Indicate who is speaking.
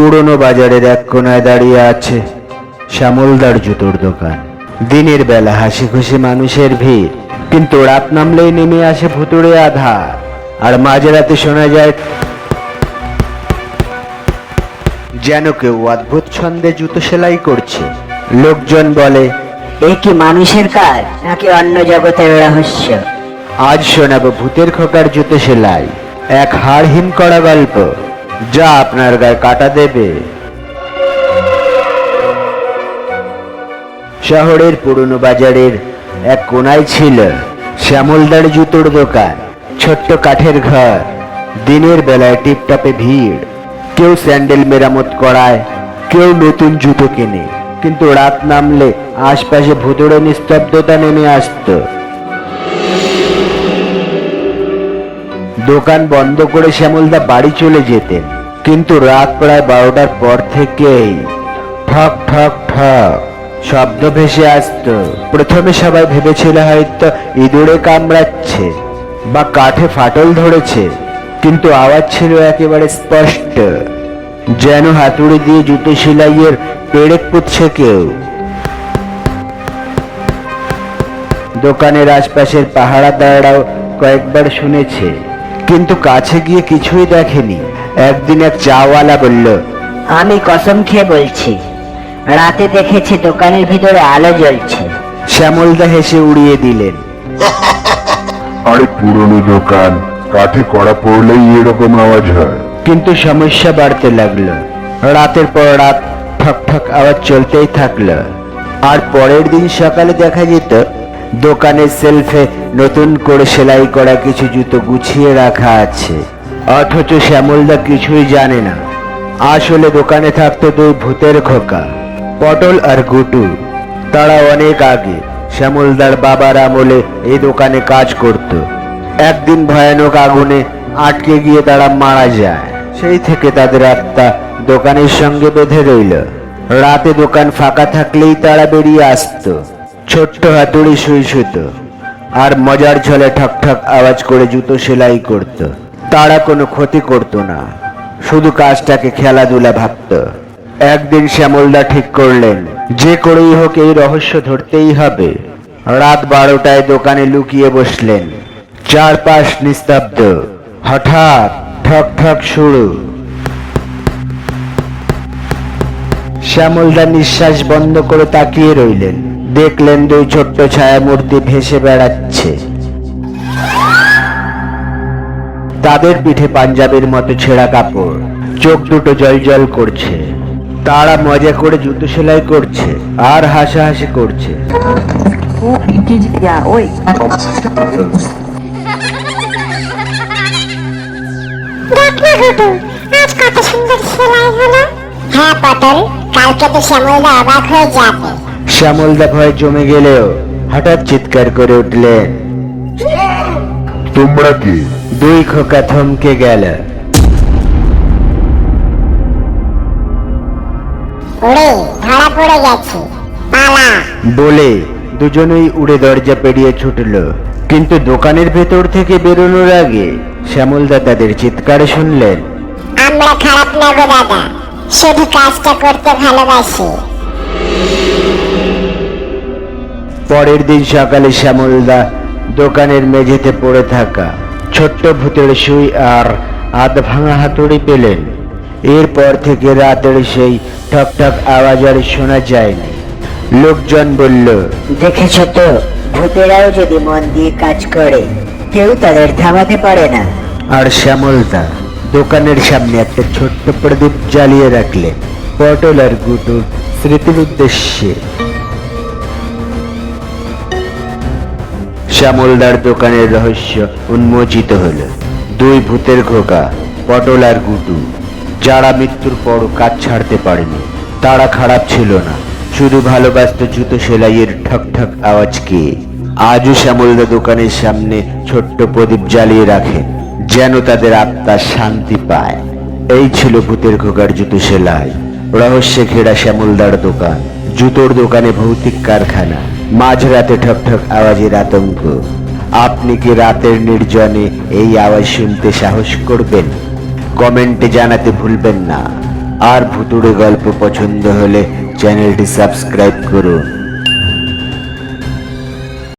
Speaker 1: পুরনো বাজারের এক কোনায় দাঁড়িয়ে আছে শ্যামলদার জুতোর দোকান। দিনের বেলা হাসি খুশি মানুষের ভিড় কিন্তু রাত নামলেই নেমে আসে ভুতুড়ে আধার। আর মাঝরাতে শোনা যায় যেন কেউ অদ্ভুত ছন্দে জুতো সেলাই করছে। লোকজন বলে
Speaker 2: এ কি মানুষের কাজ নাকি অন্য জগতের রহস্য?
Speaker 1: আজ শোনাবো ভূতের খোকার জুতো সেলাই এক হাড় হিম করা গল্প। যা আপনার গায়ে কাটা দেবে। শহরের পুরনো বাজারের এক কোনায় ছিল শ্যামলদার জুতোর দোকান, ছোট্ট কাঠের ঘর, দিনের বেলায় টিপটাপে ভিড়। কেউ স্যান্ডেল মেরামত করায়, কেউ নতুন জুতো কেনে, কিন্তু রাত নামলে আশপাশে ভুতুড়ে নিস্তব্ধতা নেমে আসতো। দোকান বন্ধ করে শ্যামলদা বাড়ি চলে যেতেন। কিন্তু রাত প্রায় বারোটার পর থেকেই ঠক ঠক ঠক, শব্দ ভেসে আসতো। প্রথমে সবাই ভেবেছিল হয়তো ইঁদুরে কামড়াচ্ছে বা কাঠে ফাটল ধরেছে, কিন্তু আওয়াজ ছিল একেবারে স্পষ্ট, যেন হাতুড়ি দিয়ে জুতো সেলাইয়ের পেরেক পুচ্ছে কেউ। দোকানের আশপাশের পাহারাদাররাও কয়েকবার শুনেছে কিন্তু কাছে গিয়ে কিছুই দেখেনি। একদিন এক চাওয়ালা বলল
Speaker 2: আমি কসম খেয়ে বলছি রাতে দেখেছি দোকানের ভিতরে আলো জ্বলছে।
Speaker 1: শ্যামলদা হেসে উড়িয়ে দিলেন।
Speaker 3: আরে পুরনো দোকান কাঠে কড়া পড়লেই এরকম আওয়াজ হয়।
Speaker 1: কিন্তু সমস্যা বাড়তে লাগল। রাতের পর রাত ঠক ঠক আওয়াজ চলতেই থাকল। আর পরের দিন সকালে দেখা যেত দোকানের সেলফে নতুন করে সেলাই করা কিছু জুতো গুছিয়ে রাখা আছে। অথচ শ্যামলদা কিছুই জানে না। আসলে দোকানে থাকতো দুই ভূতের খোকা, পটল আর গুটু। তারা অনেক আগে শ্যামলদার বাবার আমলে এই দোকানে কাজ করত। একদিন ভয়ানক আগুনে আটকে গিয়ে তারা মারা যায়। সেই থেকে তাদের আত্মা দোকানের সঙ্গে বেঁধে রইল। রাতে দোকান ফাঁকা থাকলেই তারা বেরিয়ে আসতো। ছোট্ট হাতুড়ি সুই সুতো আর মজার ছলে ঠক ঠক আওয়াজ করে জুতো সেলাই করত। তারা কোনো ক্ষতি করত না, শুধু কাজটাকে খেলাধুলা ভাবত। একদিন শ্যামলদা ঠিক করলেন, যে করেই হোক এই রহস্য ধরতেই হবে। রাত বারোটায় দোকানে লুকিয়ে বসলেন, চারপাশ নিস্তব্ধ, হঠাৎ ঠক ঠক শুরু। শ্যামলদা নিঃশ্বাস বন্ধ করে তাকিয়ে রইলেন। দেখলেন দুই ছোট্ট ছায়া মূর্তি ভেসে বেড়াচ্ছে। তাদের পিঠে পাঞ্জাবের মতো ছেঁড়া কাপড়। চোখ দুটো জল জল করছে। তারা মজা করে জুতো সেলাই করছে আর হাসাহাসি করছে।
Speaker 4: হ্যাঁ পটল। কালকে তো শ্যামলদা অবাক হয়ে যাবে।
Speaker 1: শ্যামলদা ভয় জমে গেলেও হঠাৎ চিৎকার করে উঠলেন
Speaker 3: তোমরা কি?
Speaker 1: দুই খোকা থমকে গেল।
Speaker 4: ওরে ধরা পড়ে গেছে। পালা।
Speaker 1: বলে দুজনেই উড়ে দরজা পেরিয়ে ছুটল। কিন্তু দোকানের ভেতর থেকে বেরোনোর আগে শ্যামলদা তাদের চিৎকার শুনলেন।
Speaker 4: আমরা খারাপ না গো দাদা। শুধু কাজটা করতে ভালোবাসি।
Speaker 1: পরের দিন সকালে শ্যামলদা দোকানের মেঝেতে পড়ে থাকা ছোট্ট ভূতের সুই আর আধ ভাঙা হাতুড়ি পেলেন। এরপর থেকে রাতের সেই ঠক ঠক আওয়াজ আর শোনা যায়নি। লোকজন বলল
Speaker 2: দেখেছ তো ভূতেরাও যদি মন দিয়ে কাজ করে কেউ তাদের থামাতে পারে না।
Speaker 1: আর শ্যামলদা দোকানের সামনে একটা ছোট্ট প্রদীপ জ্বালিয়ে রাখলেন। পটল আর গুটুর স্মৃতির উদ্দেশ্যে। শ্যামলদার দোকানের রহস্য উন্মোচিত হলো। দুই ভূতের খোকা, পটল আর গুটু যারা মৃত্যুর পর কাজ ছাড়তে পারেনি, তারা খারাপ ছিল না। শুধু ভালোবাসত জুতো সেলাইয়ের ঠক ঠক আওয়াজকে আজও শ্যামলদা দোকানের সামনে ছোট্ট প্রদীপ জ্বালিয়ে রাখেন যেন তাদের আত্মা শান্তি পায়। এই ছিল ভূতের খোকার জুতো সেলাই। রহস্যে ঘেরা শ্যামলদার দোকান, জুতোর দোকানে ভৌতিক কারখানা, মাঝরাতে ঠক ঠক আওয়াজের আতঙ্ক। আপনি কি রাতের নির্জনে এই আওয়াজ শুনতে সাহস করবেন? কমেন্টে জানাতে ভুলবেন না। আর ভুতুড়ে গল্প পছন্দ হলে চ্যানেলটি সাবস্ক্রাইব করুন।